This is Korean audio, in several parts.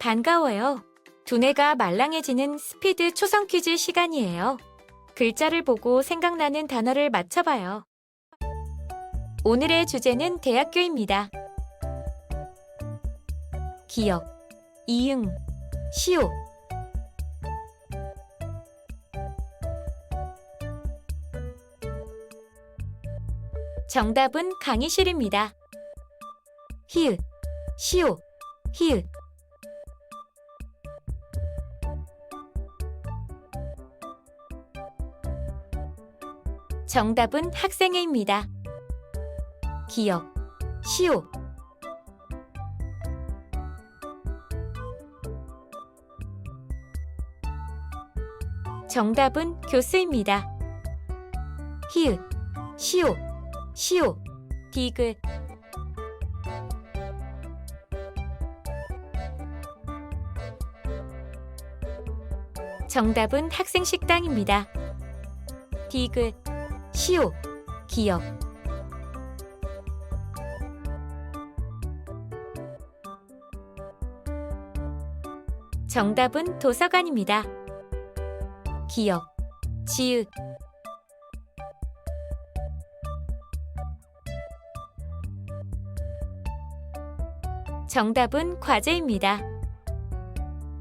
반가워요. 두뇌가 말랑해지는 스피드 초성 퀴즈 시간이에요. 글자를 보고 생각나는 단어를 맞춰봐요. 오늘의 주제는 대학교입니다. 기억, 이응, 시오. 정답은 강의실입니다. 히읗, 시오, 히읗. 정답은 학생회입니다. 기억, 시오. 정답은 교수입니다. 히읗, 시오, 시오, 디귿. 정답은 학생 식당입니다. 디귿, 시오, 기억. 정답은 도서관입니다. 기억, 지읒. 정답은 과제입니다.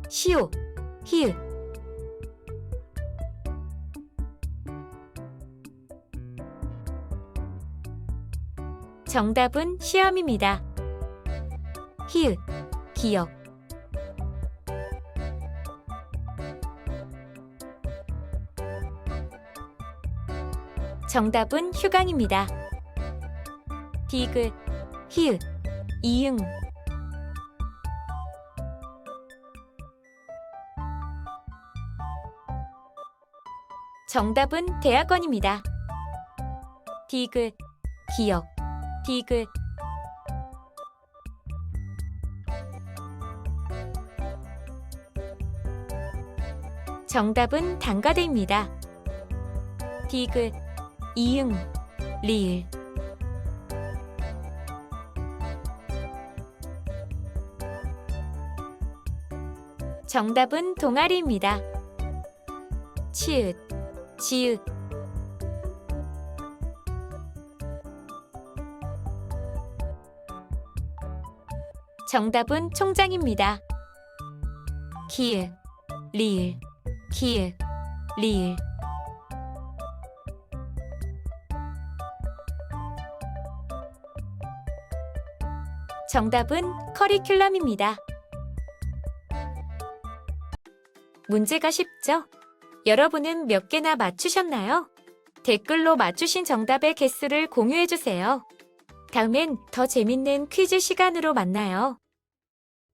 시오, 히읗. 정답은 시험입니다. 히읗, 기억. 정답은 휴강입니다. 디귿, 히읗, 이응. 정답은 대학원입니다. 디귿, 기억, 디귿. 정답은 단과대입니다. 디귿, 이응, 리을. 정답은 동아리입니다. 치읓, 지읒. 정답은 총장입니다. 기읒, 리을, 기읒, 리을. 정답은 커리큘럼입니다. 문제가 쉽죠? 여러분은 몇 개나 맞추셨나요? 댓글로 맞추신 정답의 개수를 공유해주세요. 다음엔 더 재밌는 퀴즈 시간으로 만나요.